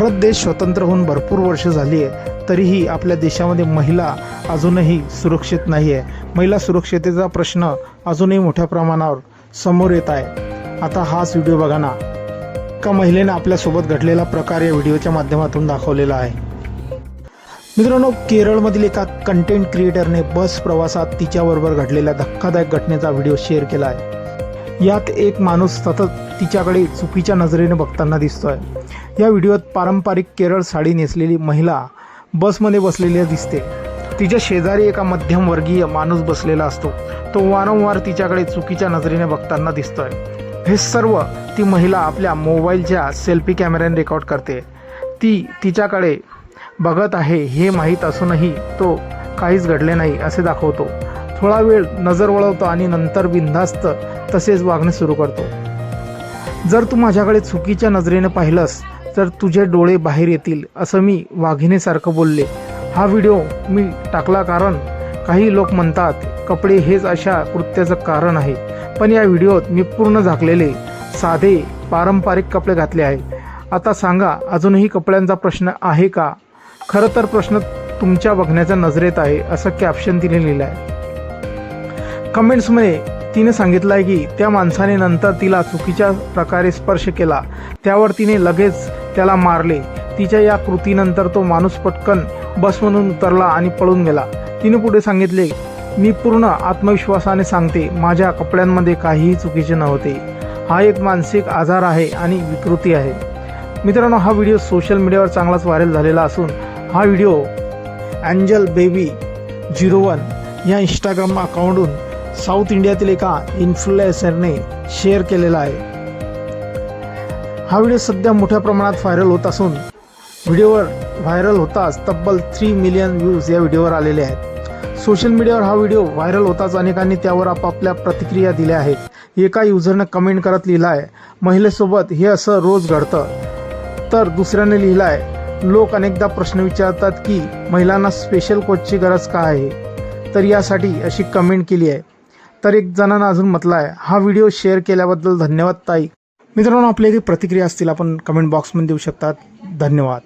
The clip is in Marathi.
भारत देश स्वतंत्र होऊन भरपूर वर्ष झाली आहे तरीही आपल्या देशामध्ये महिला अजूनही सुरक्षित नाही आहे महिला सुरक्षितेचा प्रश्न अजूनही मोठ्या प्रमाणावर समोर येत आहे. आता हाच व्हिडिओ बघा ना. का महिलेने आपल्यासोबत घडलेला प्रकार या व्हिडिओच्या माध्यमातून दाखवलेला आहे. मित्रांनो केरळमधील एका कंटेंट क्रिएटरने बस प्रवासात तिच्याबरोबर घडलेल्या धक्कादायक घटनेचा व्हिडिओ शेअर केला आहे. यात एक माणूस सतत तिच्याकडे चुकीच्या नजरेने बघताना दिसतोय. या व्हिडिओत पारंपरिक केरळ साडी नेसलेली महिला बसमध्ये बसलेली दिसते. तिच्या शेजारी एका मध्यमवर्गीय माणूस बसलेला असतो. तो वारंवार तिच्याकडे चुकीच्या नजरेने बघताना दिसतोय. हे सर्व ती महिला आपल्या मोबाईलच्या सेल्फी कॅमेऱ्याने रेकॉर्ड करते. ती तिच्याकडे बघत आहे हे माहीत असूनही तो काहीच घडले नाही असे दाखवतो. थोडा वेळ नजर वळवतो आणि नंतर बिनधास्त तसेच वागणे सुरू करतो. जर तू माझ्याकडे चुकीच्या नजरेने पाहिलंस तर तुझे डोळे बाहेर येतील असं मी वाघिणीसारखं बोलले. हा व्हिडिओ मी टाकला कारण काही लोक म्हणतात कपडे हेच अशा कृत्याचं कारण आहे. पण या व्हिडिओत मी पूर्ण झाकलेले साधे पारंपरिक कपडे घातले आहे आता सांगा अजूनही कपड्यांचा प्रश्न आहे का? खरं तर प्रश्न तुमच्या बघण्याच्या नजरेत आहे असं कॅप्शन तिने लिहिलं आहे कमेंट्समध्ये तिने सांगितलं आहे की त्या माणसाने नंतर तिला चुकीच्या प्रकारे स्पर्श केला. त्यावर तिने लगेच त्याला मारले. तिच्या या कृतीनंतर तो माणूस पटकन बसमधून उतरला आणि पळून गेला. तिने पुढे सांगितले मी पूर्ण आत्मविश्वासाने सांगते माझ्या कपड्यांमध्ये काहीही चुकीचे नव्हते. हा एक मानसिक आजार आहे आणि विकृती आहे. मित्रांनो हा व्हिडिओ सोशल मीडियावर चांगलाच व्हायरल झालेला असून हा video angel baby zero one या इंस्टाग्राम अकाउंटहून साऊथ इंडियातील एका इन्फ्लुएन्सरने शेअर केलेला आहे. हा व्हिडिओ सध्या मोठ्या प्रमाणात व्हायरल होत असून व्हिडिओवर व्हायरल होताच तब्बल थ्री मिलियन व्ह्यूज या व्हिडिओवर आलेले आहेत. सोशल मीडियावर हा व्हिडिओ व्हायरल होताच अनेकांनी त्यावर आपापल्या प्रतिक्रिया दिल्या आहेत. एका युजरनं कमेंट करत लिहिलाय आहे महिलेसोबत हे असं रोज घडतं. तर दुसऱ्याने लिहिलं आहे लोक अनेकदा प्रश्न विचारतात की महिलांना स्पेशल कोचची गरज का आहे? तर यासाठी अशी कमेंट केली आहे. तर एक जणांना अजून म्हटलं आहे हा व्हिडिओ शेअर केल्याबद्दल धन्यवाद ताई. मित्रांनो आपल्या काही प्रतिक्रिया असतील आपण कमेंट बॉक्समध्ये देऊ शकतात. धन्यवाद.